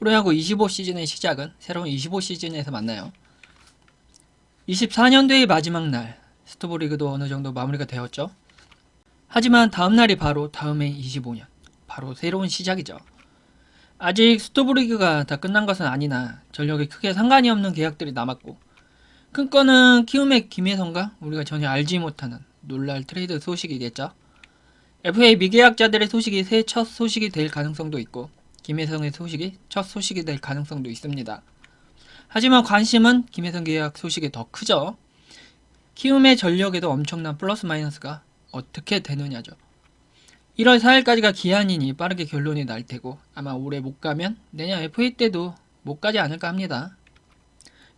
프로야구 25 시즌의 시작은 새로운 25 시즌에서 만나요. 24년도의 마지막 날, 스토브리그도 어느 정도 마무리가 되었죠. 하지만 다음 날이 바로 다음해 25년, 바로 새로운 시작이죠. 아직 스토브리그가 다 끝난 것은 아니나 전력이 크게 상관이 없는 계약들이 남았고 큰 건은 키움의 김혜성과 우리가 전혀 알지 못하는 놀랄 트레이드 소식이겠죠. FA 미계약자들의 소식이 새 첫 소식이 될 가능성도 있고 김혜성의 소식이 첫 소식이 될 가능성도 있습니다. 하지만 관심은 김혜성 계약 소식이 더 크죠. 키움의 전력에도 엄청난 플러스 마이너스가 어떻게 되느냐죠. 1월 4일까지가 기한이니 빠르게 결론이 날 테고 아마 올해 못 가면 내년 FA 때도 못 가지 않을까 합니다.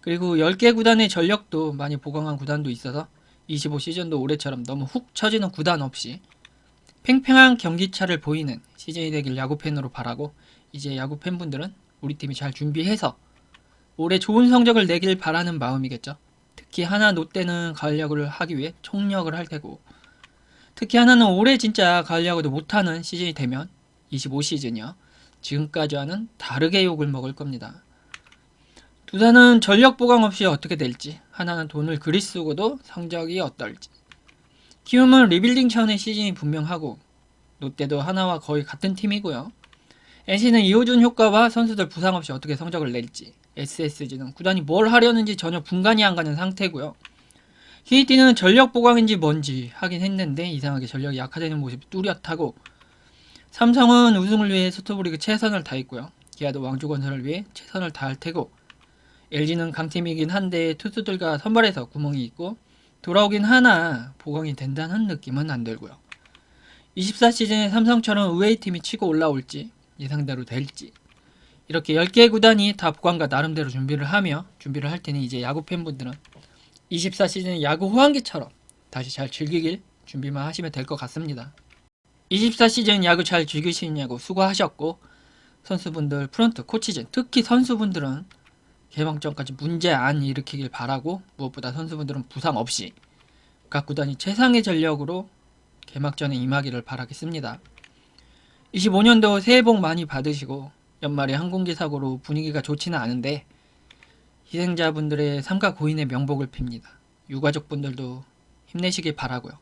그리고 10개 구단의 전력도 많이 보강한 구단도 있어서 25 시즌도 올해처럼 너무 훅 처지는 구단 없이 팽팽한 경기차를 보이는 시즌이 되길 야구팬으로 바라고 이제 야구 팬분들은 우리 팀이 잘 준비해서 올해 좋은 성적을 내길 바라는 마음이겠죠. 특히 하나 롯데는 가을 야구를 하기 위해 총력을 할 테고 특히 하나는 올해 진짜 가을 야구도 못하는 시즌이 되면 25 시즌이요. 지금까지와는 다르게 욕을 먹을 겁니다. 두산은 전력 보강 없이 어떻게 될지 하나는 돈을 그리 쓰고도 성적이 어떨지 키움은 리빌딩 차원의 시즌이 분명하고 롯데도 하나와 거의 같은 팀이고요. NC는 이호준 효과와 선수들 부상 없이 어떻게 성적을 낼지 SSG는 구단이 뭘 하려는지 전혀 분간이 안 가는 상태고요. KT는 전력 보강인지 뭔지 하긴 했는데 이상하게 전력이 약화되는 모습이 뚜렷하고 삼성은 우승을 위해 스토브리그 최선을 다했고요. 기아도 왕조건설을 위해 최선을 다할 테고 LG는 강팀이긴 한데 투수들과 선발에서 구멍이 있고 돌아오긴 하나 보강이 된다는 느낌은 안 들고요. 24시즌에 삼성처럼 의외의 팀이 치고 올라올지 예상대로 될지 이렇게 10개의 구단이 다 보강과 나름대로 준비를 하며 준비를 할 테니 이제 야구 팬분들은 24시즌 야구 호황기처럼 다시 잘 즐기길 준비만 하시면 될 것 같습니다. 24시즌 야구 잘 즐기시냐고 수고하셨고 선수분들 프런트 코치진 특히 선수분들은 개막전까지 문제 안 일으키길 바라고 무엇보다 선수분들은 부상 없이 각 구단이 최상의 전력으로 개막전에 임하기를 바라겠습니다. 25년도 새해 복 많이 받으시고 연말에 항공기 사고로 분위기가 좋지는 않은데 희생자분들의 삼가 고인의 명복을 빕니다. 유가족분들도 힘내시길 바라고요.